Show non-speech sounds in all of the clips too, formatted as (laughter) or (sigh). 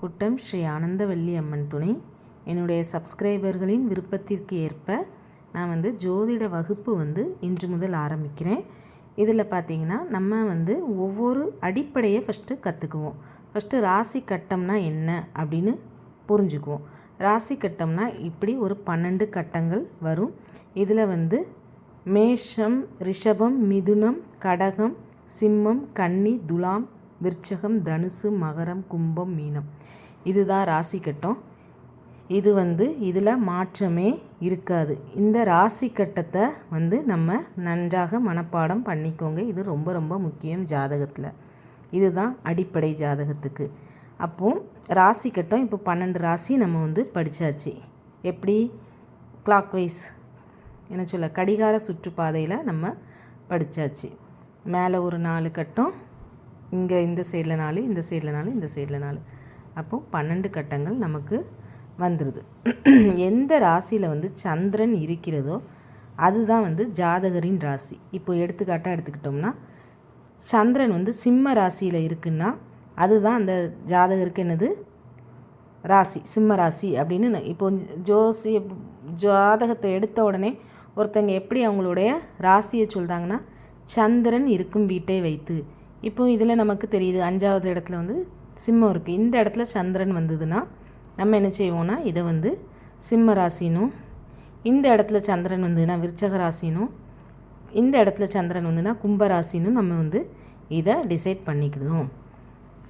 குட்டம் ஸ்ரீ ஆனந்தவல்லி அம்மன் துணை. என்னுடைய சப்ஸ்கிரைபர்களின் விருப்பத்திற்கு ஏற்ப நான் வந்து ஜோதிட வகுப்பு வந்து இன்று முதல் ஆரம்பிக்கிறேன். இதில் பார்த்திங்கன்னா நம்ம வந்து ஒவ்வொரு அடிப்படையை ஃபஸ்ட்டு கற்றுக்குவோம் ஃபஸ்ட்டு ராசி கட்டம்னா என்ன அப்படின்னு புரிஞ்சுக்குவோம். ராசி கட்டம்னா இப்படி ஒரு பன்னெண்டு கட்டங்கள் வரும். இதில் வந்து மேஷம் ரிஷபம் மிதுனம் கடகம் சிம்மம் கன்னி துலாம் விருச்சகம் தனுசு மகரம் கும்பம் மீனம். இதுதான் ராசி கட்டம். இது வந்து இதில் மாற்றமே இருக்காது. இந்த ராசி கட்டத்தை வந்து நம்ம நன்றாக மனப்பாடம் பண்ணிக்கோங்க. இது ரொம்ப ரொம்ப முக்கியம் ஜாதகத்தில். இதுதான் அடிப்படை ஜாதகத்துக்கு. அப்போது ராசி கட்டம் இப்போ பன்னெண்டு ராசி நம்ம வந்து படித்தாச்சு எப்படி? கிளாக் வைஸ் என்ன சொல்ல? கடிகார சுற்றுப்பாதையில் நம்ம படித்தாச்சு மேலே ஒரு நாலு கட்டம் இங்கே இந்த சைடில் நாலு இந்த சைடில் நாலு இந்த சைடில் நாலு. அப்போது பன்னெண்டு கட்டங்கள் நமக்கு வந்துடுது எந்த ராசியில் வந்து சந்திரன் இருக்கிறதோ அதுதான் வந்து ஜாதகரின் ராசி. இப்போ எடுத்துக்காட்டாக எடுத்துக்கிட்டோம்னா சந்திரன் வந்து சிம்ம ராசியில் இருக்குன்னா அதுதான் அந்த ஜாதகருக்கு என்னது? ராசி சிம்ம ராசி அப்படின்னு இப்போ ஜோசி ஜாதகத்தை எடுத்த உடனே ஒருத்தங்க எப்படி அவங்களுடைய ராசியை சொல்கிறாங்கன்னா சந்திரன் இருக்கும் வீட்டை வைத்து இப்போ இதில் நமக்கு தெரியுது அஞ்சாவது இடத்துல வந்து சிம்மம் இருக்குது இந்த இடத்துல சந்திரன் வந்ததுன்னா நம்ம என்ன செய்வோம்னா இதை வந்து சிம்ம ராசினும் இந்த இடத்துல சந்திரன் வந்ததுன்னா விருச்சக ராசினும் இந்த இடத்துல சந்திரன் வந்துன்னா கும்பராசினும் நம்ம வந்து இதை டிசைட் பண்ணிக்கிடுவோம்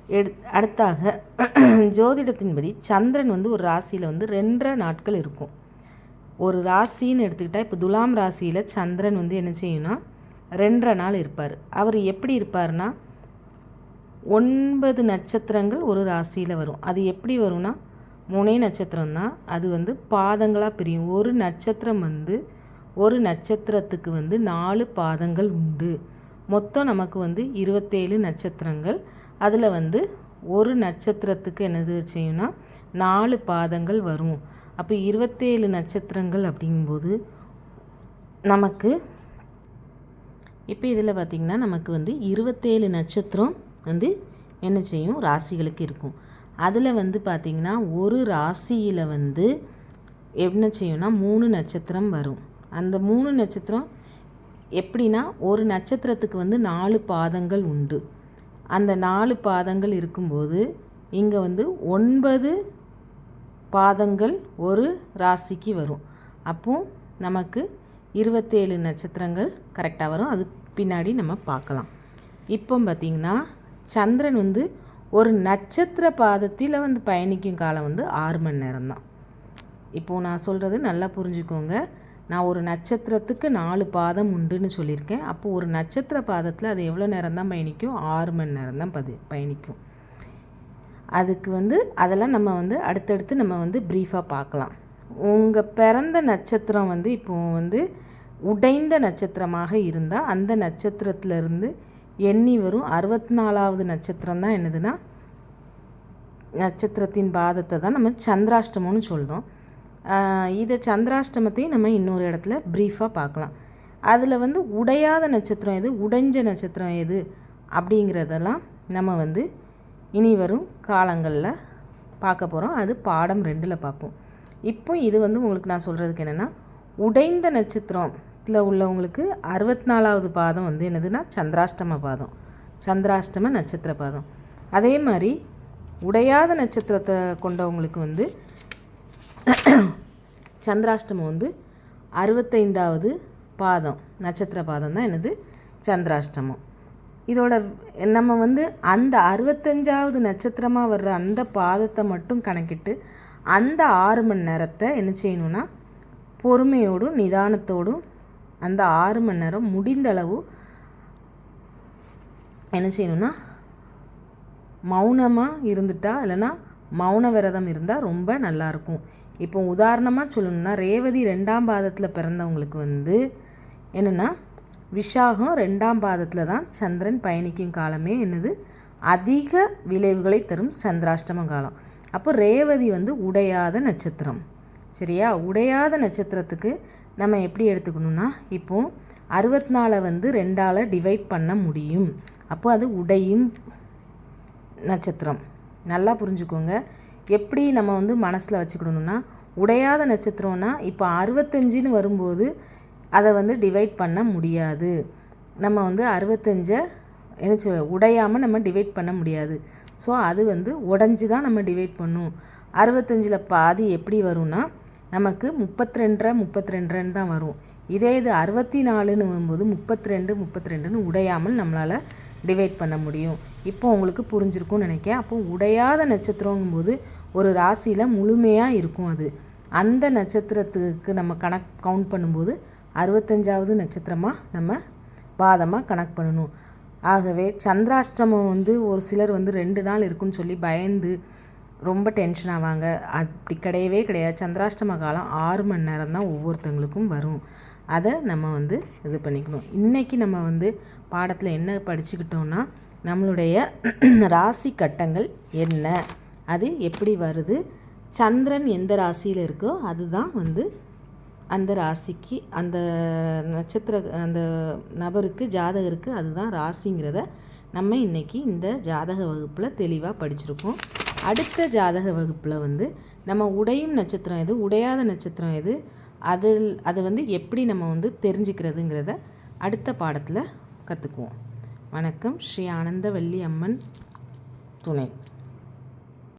எடு அடுத்தாக (clears throat) ஜோதிடத்தின்படி சந்திரன் வந்து ஒரு ராசியில் வந்து ரெண்டரை நாட்கள் இருக்கும். ஒரு ராசின்னு எடுத்துக்கிட்டால் இப்போ துலாம் ராசியில் சந்திரன் வந்து என்ன செய்யும்னா ரெண்டரை நாள் இருப்பார். அவர் எப்படி இருப்பார்னா ஒன்பது நட்சத்திரங்கள் ஒரு ராசியில் வரும். அது எப்படி வரும்னா மூணே நட்சத்திரம் தான். அது வந்து பாதங்களாக பிரியும். ஒரு நட்சத்திரம் வந்து ஒரு நட்சத்திரத்துக்கு வந்து நாலு பாதங்கள் உண்டு. மொத்தம் நமக்கு வந்து இருபத்தேழு நட்சத்திரங்கள். அதில் வந்து ஒரு நட்சத்திரத்துக்கு என்னது செய்யும்னா நாலு பாதங்கள் வரும். அப்போ இருபத்தேழு நட்சத்திரங்கள் அப்படிங்கும்போது நமக்கு இப்போ இதில் பார்த்திங்கன்னா நமக்கு வந்து இருபத்தேழு நட்சத்திரம் வந்து என்ன செய்யும்? ராசிகளுக்கு இருக்கும். அதில் வந்து பார்த்திங்கன்னா ஒரு ராசியில் வந்து என்ன செய்யும்னா மூணு நட்சத்திரம் வரும். அந்த மூணு நட்சத்திரம் எப்படின்னா ஒரு நட்சத்திரத்துக்கு வந்து நாலு பாதங்கள் உண்டு. அந்த நாலு பாதங்கள் இருக்கும்போது இங்கே வந்து ஒன்பது பாதங்கள் ஒரு ராசிக்கு வரும். அப்போது நமக்கு இருபத்தேழு நட்சத்திரங்கள் கரெக்டாக வரும். அது பின்னாடி நம்ம பார்க்கலாம். இப்போ பார்த்திங்கன்னா சந்திரன் வந்து ஒரு நட்சத்திர பாதத்தில் வந்து பயணிக்கும் காலம் வந்து ஆறு மணி நேரம் தான் இப்போது நான் சொல்கிறது நல்லா புரிஞ்சுக்கோங்க. நான் ஒரு நட்சத்திரத்துக்கு நாலு பாதம் உண்டுன்னு சொல்லியிருக்கேன். அப்போது ஒரு நட்சத்திர பாதத்தில் அது எவ்வளோ நேரம் தான் பயணிக்கும்? ஆறு மணி நேரம் தான் பதி பயணிக்கும். அதுக்கு வந்து அதெல்லாம் நம்ம வந்து அடுத்தடுத்து நம்ம வந்து ப்ரீஃபாக பார்க்கலாம். உங்கள் பிறந்த நட்சத்திரம் வந்து இப்போது வந்து உடைந்த நட்சத்திரமாக இருந்தால் அந்த நட்சத்திரத்திலிருந்து எண்ணி வரும். அறுபத்தி நாலாவது நட்சத்திரம் தான் என்னதுன்னா நட்சத்திரத்தின் பாதத்தை தான் நம்ம சந்திராஷ்டமம்னு சொல்கிறோம் இதை சந்திராஷ்டமத்தையும் நம்ம இன்னொரு இடத்துல ப்ரீஃபாக பார்க்கலாம். அதில் வந்து உடையாத நட்சத்திரம் எது உடைஞ்ச நட்சத்திரம் எது அப்படிங்கிறதெல்லாம் நம்ம வந்து இனி வரும் காலங்களில் பார்க்க போகிறோம் அது பாடம் ரெண்டில் பார்ப்போம். இப்போ இது வந்து உங்களுக்கு நான் சொல்கிறதுக்கு என்னென்னா உடைந்த நட்சத்திரம் நட்சத்திரத்தில் உள்ளவங்களுக்கு அறுபத்தி நாலாவது பாதம் வந்து என்னதுன்னா சந்திராஷ்டம பாதம். சந்திராஷ்டம நட்சத்திர பாதம். அதே மாதிரி உடையாத நட்சத்திரத்தை கொண்டவங்களுக்கு வந்து சந்திராஷ்டமம் வந்து அறுபத்தைந்தாவது பாதம். நட்சத்திர பாதம் தான் என்னது? சந்திராஷ்டமம். இதோட நம்ம வந்து அந்த அறுபத்தஞ்சாவது நட்சத்திரமாக வர்ற அந்த பாதத்தை மட்டும் கணக்கிட்டு அந்த ஆறு மணி நேரத்தை என்ன செய்யணும்னா பொறுமையோடும் நிதானத்தோடும் அந்த ஆறு மணி நேரம் முடிந்த அளவு என்ன செய்யணும்னா மௌனமாக இருந்துட்டா இல்லைன்னா மௌன விரதம் இருந்தால் ரொம்ப நல்லாயிருக்கும் இப்போ உதாரணமாக சொல்லணும்னா ரேவதி ரெண்டாம் பாதத்தில் பிறந்தவங்களுக்கு வந்து என்னென்னா விஷாகம் ரெண்டாம் பாதத்தில் தான் சந்திரன் பயணிக்கும் காலமே என்னது? அதிக விளைவுகளை தரும் சந்திராஷ்டம காலம். அப்போ ரேவதி வந்து உடையாத நட்சத்திரம். சரியா? உடையாத நட்சத்திரத்துக்கு நம்ம எப்படி எடுத்துக்கணும்னா இப்போது அறுபத்தி நாலை வந்து ரெண்டால் டிவைட் பண்ண முடியும். அப்போ அது உடையும் நட்சத்திரம். நல்லா புரிஞ்சுக்கோங்க. எப்படி நம்ம வந்து மனசில் வச்சுக்கணும்னா உடையாத நட்சத்திரம்னா இப்போ அறுபத்தஞ்சின்னு வரும்போது அதை வந்து டிவைட் பண்ண முடியாது. நம்ம வந்து அறுபத்தஞ்சை என்ன உடையாமல் நம்ம டிவைட் பண்ண முடியாது. ஸோ அது வந்து உடஞ்சி தான் நம்ம டிவைட் பண்ணும். அறுபத்தஞ்சில் பாதி எப்படி வரும்னா நமக்கு முப்பத்தி ரெண்டரை முப்பத்தி ரெண்டரைன்னு தான் வரும். இதே இது அறுபத்தி நாலுன்னு வரும்போது முப்பத்தி ரெண்டு முப்பத்தி ரெண்டுன்னு உடையாமல் நம்மளால் டிவைட் பண்ண முடியும். இப்போ உங்களுக்கு புரிஞ்சிருக்கும்னு நினைக்கிறேன். அப்போ உடையாத நட்சத்திரங்கும்போது ஒரு ராசியில் முழுமையாக இருக்கும் அது. அந்த நட்சத்திரத்துக்கு நம்ம கணக் கவுண்ட் பண்ணும்போது அறுபத்தஞ்சாவது நட்சத்திரமாக நம்ம பாதமாக கணக்கு பண்ணணும். ஆகவே சந்திராஷ்டமம் வந்து ஒரு சிலர் வந்து ரெண்டு நாள் இருக்குன்னு சொல்லி பயந்து ரொம்ப டென்ஷன் ஆவாங்க. அப்படி கிடையவே கிடையாது. சந்திராஷ்டம காலம் ஆறு மணி நேரம் தான் ஒவ்வொருத்தங்களுக்கும் வரும். அதை நம்ம வந்து இது பண்ணிக்கணும். இன்றைக்கி நம்ம வந்து பாடத்தில் என்ன படிச்சுக்கிட்டோம்னா நம்மளுடைய (clears throat) ராசி கட்டங்கள் என்ன? அது எப்படி வருது? சந்திரன் எந்த ராசியில் இருக்கோ அதுதான் வந்து அந்த ராசிக்கு அந்த நட்சத்திர அந்த நபருக்கு ஜாதகருக்கு அதுதான் ராசிங்கிறத நம்ம இன்றைக்கி இந்த ஜாதக வகுப்பில் தெளிவாக படிச்சிருக்கோம். அடுத்த ஜாதக வகுப்பில் வந்து நம்ம உடையும் நட்சத்திரம் எது உடையாத நட்சத்திரம் எது அதில் அது வந்து எப்படி நம்ம வந்து தெரிஞ்சுக்கிறதுங்கிறத அடுத்த பாடத்தில் கற்றுக்குவோம் வணக்கம். ஸ்ரீ ஆனந்தவல்லி அம்மன் துணை.